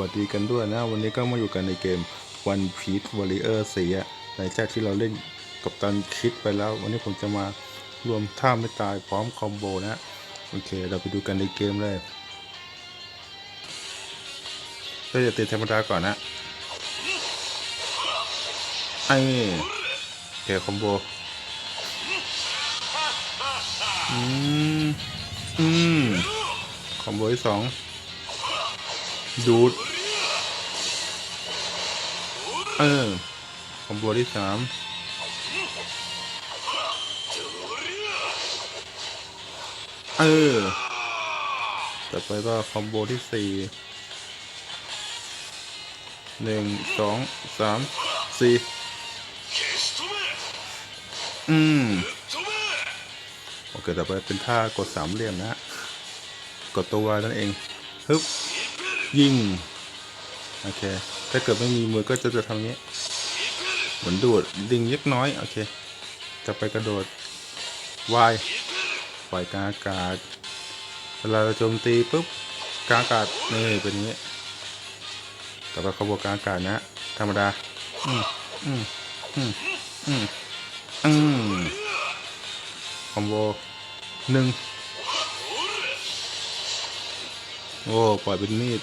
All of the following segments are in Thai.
วัสดีกันด้วยนะ วันนี้ก็มาอยู่กันในเกม One Piece Warrior 4หลังจากที่เราเล่นกับตันคิดไปแล้ว วันนี้ผมจะมารวมท่าไม่ตายพร้อมคอมโบนะ โอเค เราไปดูกันในเกมเลยก็จะตีธรรมดาก่อนนะไอ้เคคอมโบอืม อืม คอมโบที่สอง ดูด เออคอมโบที่สามเออต่อไปก็คอมโบที่สี่หนึ่งสองสามสี่อืม โอเค ต่อไปเป็นท่ากดสามเหลี่ยมนะ กดตัววายนั่นเอง ฮึบ ยิงโอเค ถ้าเกิดไม่มีมือก็จะจะทำนี้ เหมือนดูดดึงเล็กน้อยโอเค จะไปกระโดดวายปล่อยกาอากาศ เวลาเราโจมตีปุ๊บกาอากาศนี่เป็นย่างนี้ต่อไปขบวนกาอากาศนะ ธรรมดา อืมอืมอืมอืมอืมคอมโบหนึ่งโอ้ ปล่อยเป็นมีด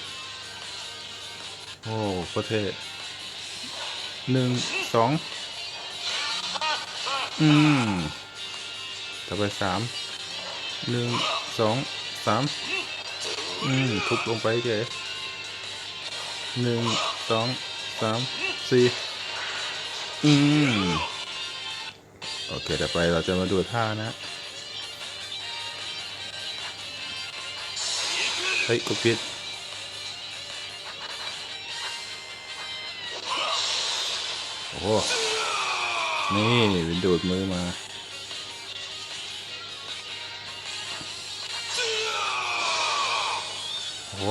โอ้โคตรเท่หนึ่งสองอืมต่อไปสามหนึ่งสองสามอืมทุบลงไปเก๋หนึ่งสองสามสี่อืมโอเคต่อไปเราจะมาดูท่านะเฮ้ยกูผิด โอ้โหนี่เป็นดูดมือมา โอ้โห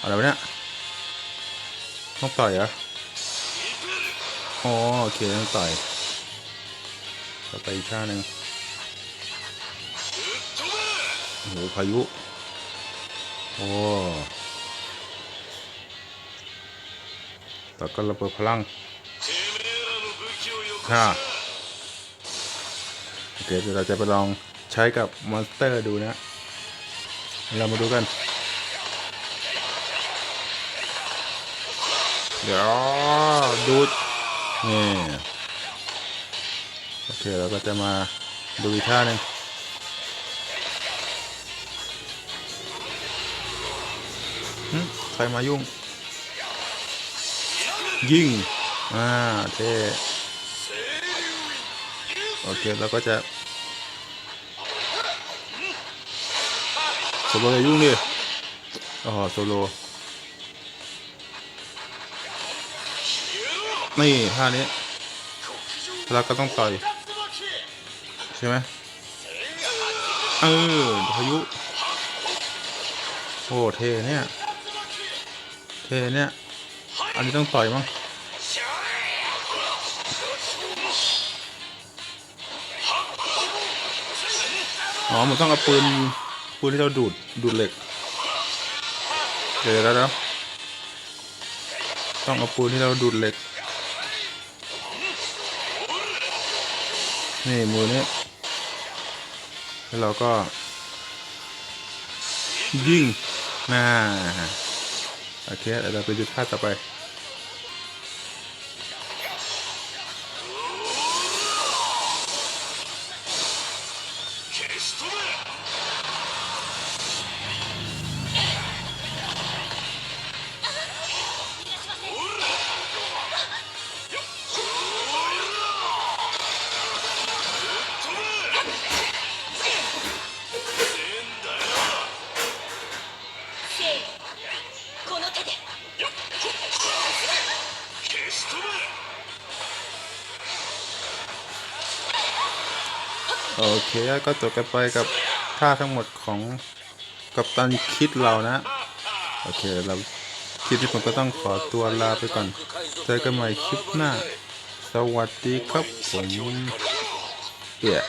อะไรวะเนี่ยต้องต่อยเหรออ๋อโอเคต้องต่อยต่อไปอีกท่าหนึ่งโอ้โหพายุ โอ้แต่ก็ระเบิดพลัง ฮ่าโอเคเดี๋ยวเราจะไปลองใช้กับมอนสเตอร์ดูนะ เรามาดูกัน เดี๋ยวดูดนี่โอเคเราก็จะมาดูอีกท่าหนึ่งใครมายุ่ง ยิง อ่าเท่ โอเคแล้วก็จะโซโลอย่ายุ่งดิอ๋อโซโลนี่ท่านี้เราก็ต้องต่อย ใช่ไหมเออพายุโอ้เทเนี่ย เทเนี่ย อันนี้ต้องต่อยมั้ง อ๋อมันต้องเอาปืนปืนที่เราดูดดูดเหล็กเดี๋ยวแล้วนะต้องเอาปืนที่เราดูดเหล็ก นี่มือนี้แล้วเราก็ ยิงน่าโอเคเดี๋ยวเราไปดูท่าต่อไป โอเคก็จบกันไปกับท่าทั้งหมดของกัปตันคิดเรานะ โอเคเราคลิปนี้ผมก็ต้องขอตัวลาไปก่อน เจอกันใหม่คลิปหน้า สวัสดีครับผมเอี่ย